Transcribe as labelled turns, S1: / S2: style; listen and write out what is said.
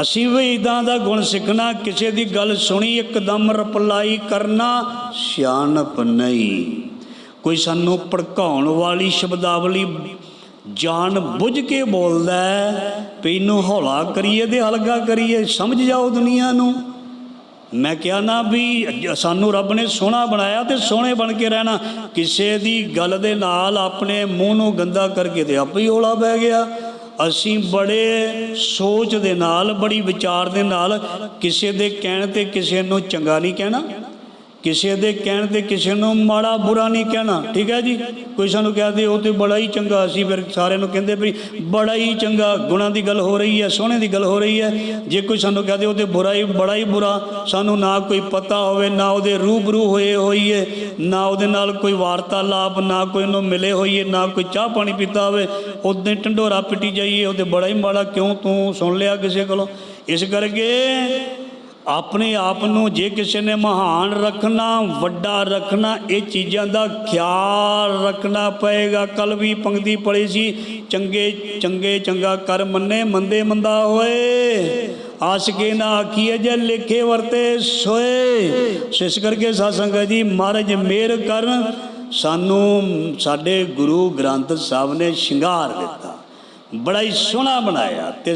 S1: ਅਸੀਂ ਵੀ ਇਦਾਂ ਦਾ ਗੁਣ ਸਿੱਖਣਾ, ਕਿਸੇ ਦੀ ਗੱਲ ਸੁਣੀ, ਇੱਕਦਮ ਰਿਪਲਾਈ ਕਰਨਾ, ਸਿਆਣਪ ਨਹੀਂ। ਕੋਈ ਸਾਨੂੰ ਭੜਕਾਉਣ ਵਾਲੀ ਸ਼ਬਦਾਵਲੀ ਜਾਣ ਬੁੱਝ ਕੇ ਬੋਲਦਾ ਵੀ ਇਹਨੂੰ ਹੌਲਾ ਕਰੀਏ ਤੇ ਹਲਕਾ ਕਰੀਏ, ਸਮਝ ਜਾਓ ਦੁਨੀਆ ਨੂੰ। ਮੈਂ ਕਿਹਾ ਨਾ ਵੀ ਸਾਨੂੰ ਰੱਬ ਨੇ ਸੋਹਣਾ ਬਣਾਇਆ ਤੇ ਸੋਹਣੇ ਬਣ ਕੇ ਰਹਿਣਾ। ਕਿਸੇ ਦੀ ਗੱਲ ਦੇ ਨਾਲ ਆਪਣੇ ਮੂੰਹ ਨੂੰ ਗੰਦਾ ਕਰਕੇ ਤੇ ਆਪੇ ਹੀ ਹੌਲਾ ਪੈ ਗਿਆ। ਅਸੀਂ ਬੜੇ ਸੋਚ ਦੇ ਨਾਲ, ਬੜੀ ਵਿਚਾਰ ਦੇ ਨਾਲ ਕਿਸੇ ਦੇ ਕਹਿਣ ਤੇ ਕਿਸੇ ਨੂੰ ਚੰਗਾ ਨਹੀਂ ਕਹਿਣਾ। ਕਿਸੇ ਦੇ ਕਹਿਣ ਤੇ ਕਿਸੇ ਨੂੰ ਮਾੜਾ ਬੁਰਾ ਨਹੀਂ ਕਹਿਣਾ, ਠੀਕ ਹੈ ਜੀ? ਕੋਈ ਸਾਨੂੰ ਕਹਦੇ ਉਹ ਤੇ ਬੜਾ ਹੀ ਚੰਗਾ, ਅਸੀਂ ਫਿਰ ਸਾਰਿਆਂ ਨੂੰ ਕਹਿੰਦੇ ਵੀ ਬੜਾ ਹੀ ਚੰਗਾ, ਗੁਣਾਂ ਦੀ ਗੱਲ ਹੋ ਰਹੀ ਹੈ ਸੋਹਣੇ ਦੀ ਗੱਲ ਹੋ ਰਹੀ ਹੈ। ਜੇ ਕੋਈ ਸਾਨੂੰ ਕਹਦੇ ਉਹ ਤੇ ਬੁਰਾ ਹੀ, ਬੜਾ ਹੀ ਬੁਰਾ, ਸਾਨੂੰ ਨਾ ਕੋਈ ਪਤਾ ਹੋਵੇ, ਨਾ ਉਹਦੇ ਰੂਬਰੂ ਹੋਏ ਹੋਈਏ, ਨਾ ਉਹਦੇ ਨਾਲ ਕੋਈ ਵਾਰਤਾਲਾਪ, ਨਾ ਕੋਈ ਉਹਨੂੰ ਮਿਲੇ ਹੋਈਏ, ਨਾ ਕੋਈ ਚਾਹ ਪਾਣੀ ਪੀਤਾ ਹੋਵੇ ਉਦੋਂ ਢੰਡੋਰਾ ਪਿੱਟੀ ਜਾਈਏ, ਉਹ ਤੇ ਬੜਾ ਹੀ ਮਾੜਾ, ਕਿਉਂ ਤੂੰ ਸੁਣ ਲਿਆ ਕਿਸੇ ਕੋਲੋਂ? ਇਸ ਕਰਕੇ ਆਪਣੇ ਆਪ ਨੂੰ ਜੇ ਕਿਸੇ ਨੇ ਮਹਾਨ ਰੱਖਣਾ, ਵੱਡਾ ਰੱਖਣਾ, ਇਹ ਚੀਜ਼ਾਂ ਦਾ ਖਿਆਲ ਰੱਖਣਾ ਪਏਗਾ। ਕੱਲ ਵੀ ਪੰਗਤੀ ਪੜੀ ਸੀ, ਚੰਗੇ ਚੰਗੇ, ਚੰਗਾ ਕਰ ਮੰਨੇ, ਮੰਦੇ ਮੰਦਾ ਹੋਏ। ਆਸਕੇ ਨਾ ਆਖੀਏ ਜੇ ਲਿਖੇ ਵਰਤੇ ਸੋਏ। ਸੋ ਇਸ ਕਰਕੇ ਸਾਧ ਸੰਗਤ ਜੀ, ਮਹਾਰਾਜ ਮਿਹਰ ਕਰਨ, ਸਾਨੂੰ ਸਾਡੇ ਗੁਰੂ ਗ੍ਰੰਥ ਸਾਹਿਬ ਨੇ ਸ਼ਿੰਗਾਰ ਦਿੱਤਾ। ਬੜਾ ਹੀ ਸੋਹਣਾ ਬਣਾਇਆ ਤੇ